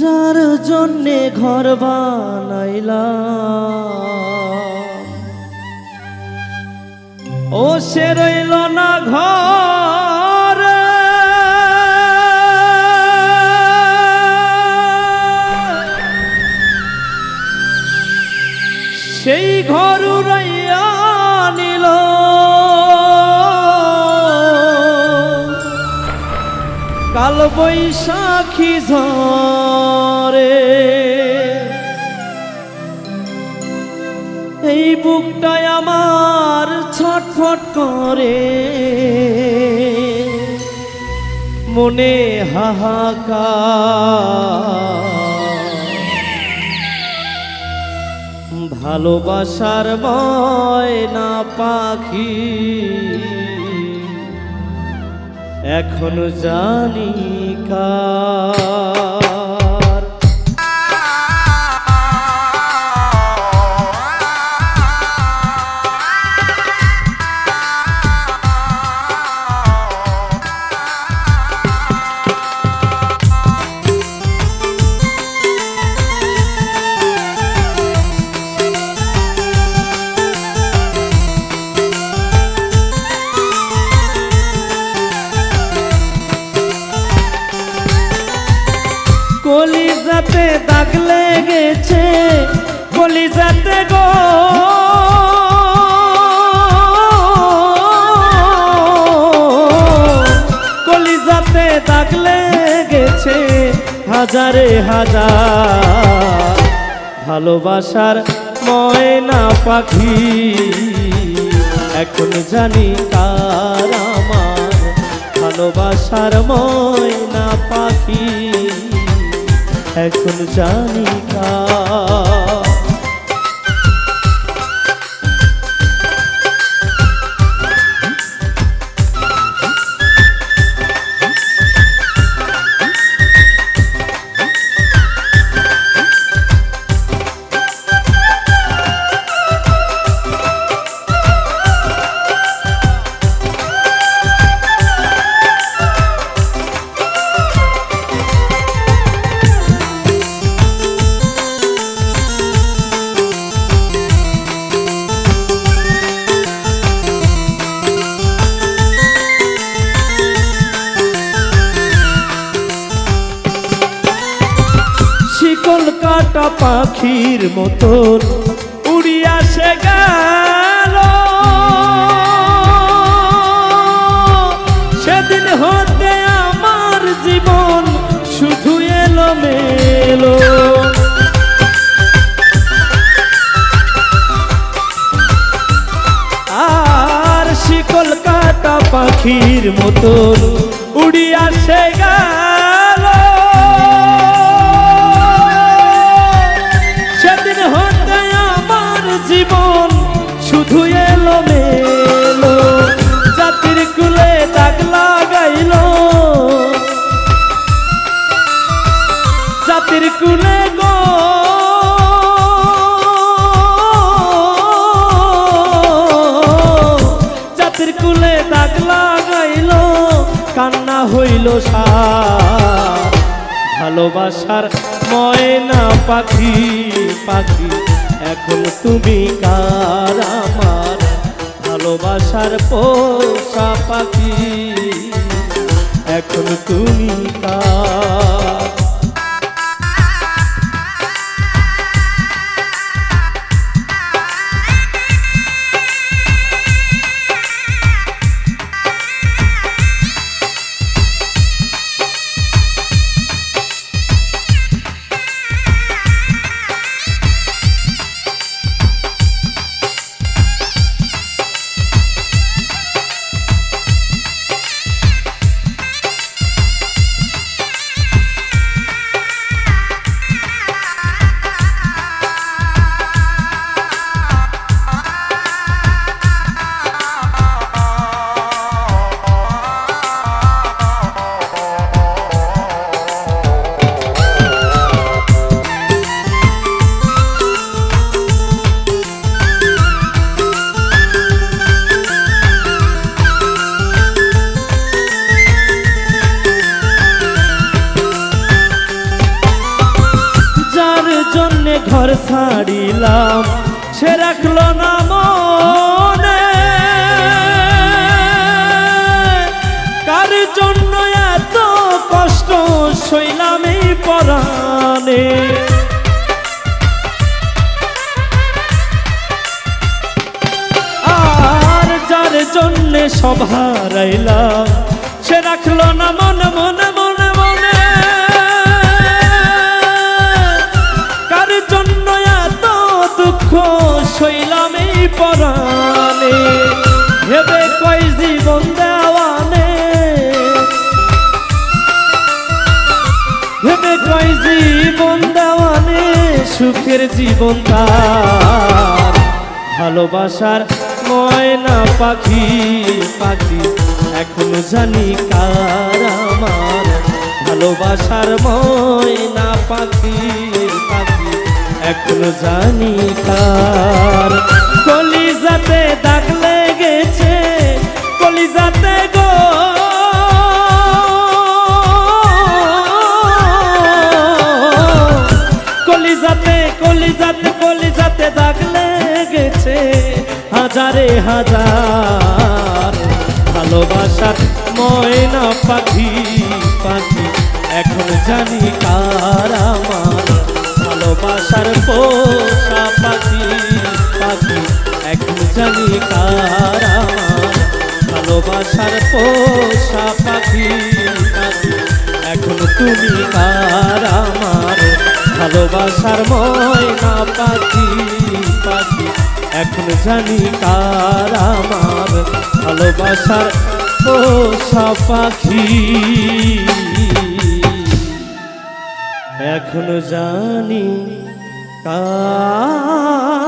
যার জন্যে ঘর বানাইলাম। ও সে রইল না ঘর। বৈশাখী ঝরে এই বুকটায় আমার ছটফট করে। মনে হাহাকার। ভালোবাসার ময়না পাখি। এখন জানি কার কলিজাতে দাগ লেগেছে, কলিজাতে গো। কলিজাতে দাগ লেগেছে হাজারে হাজার। ভালোবাসার ময়না পাখি, এখন জানি কার আমার। ভালোবাসার ময়না পাখি। এখন জানি কার। কাটা পাখির মতন উড়িয়া সে গেল। সেদিন হতে আমার জীবন শুধু এলো মেলো আর শিকল কাটা পাখির মতন উড়িয়া সে গেল। জীবন শুধু এলো মেলো, জাতির কুলে দাগ লাগাইল। জাতির কুলে গো, জাতির কুলে দাগ লাগাইল, কান্না হইল সার ভালোবাসার ময়না পাখি পাখি। এখন তুমি কার আমার? ভালোবাসার পোষা পাখি। এখন তুমি কার ছাড়িলাম, সে রাখল না মনে। কার জন্য এত কষ্ট সইলাম এই পরাণে? আর যার জন্য সব হারাইলাম, সে রাখল না মনে মনে সইলাম এই পরাণে। ভেবে কই জীবন দেওয়ানে? ভেবে কই জীবন দেওয়ানে? সুখের জীবন তার। ভালোবাসার ময়না পাখি পাখি এখনও জানি কার আমার। ভালোবাসার ময়না পাখি। এখনও জানি কার। কলিজাতে দাগ লেগেছে, কলিজাতে গো। কলিজাতে কলিজাতে কলিজাতে দাগ লেগেছে, হাজারে হাজার। ভালোবাসার ময়না পাখি পাখি, এখন জানি কার। ভালোবাসার পোষা পাখি পাখি এখন জানি কার। ভালোবাসার পোষা পাখি পাখি এখন তুমি কার আমার? ভালোবাসার ময়না পাখি পাখি এখন জানি কার আমার? ভালোবাসার পোষা পাখি। এখন জানি কার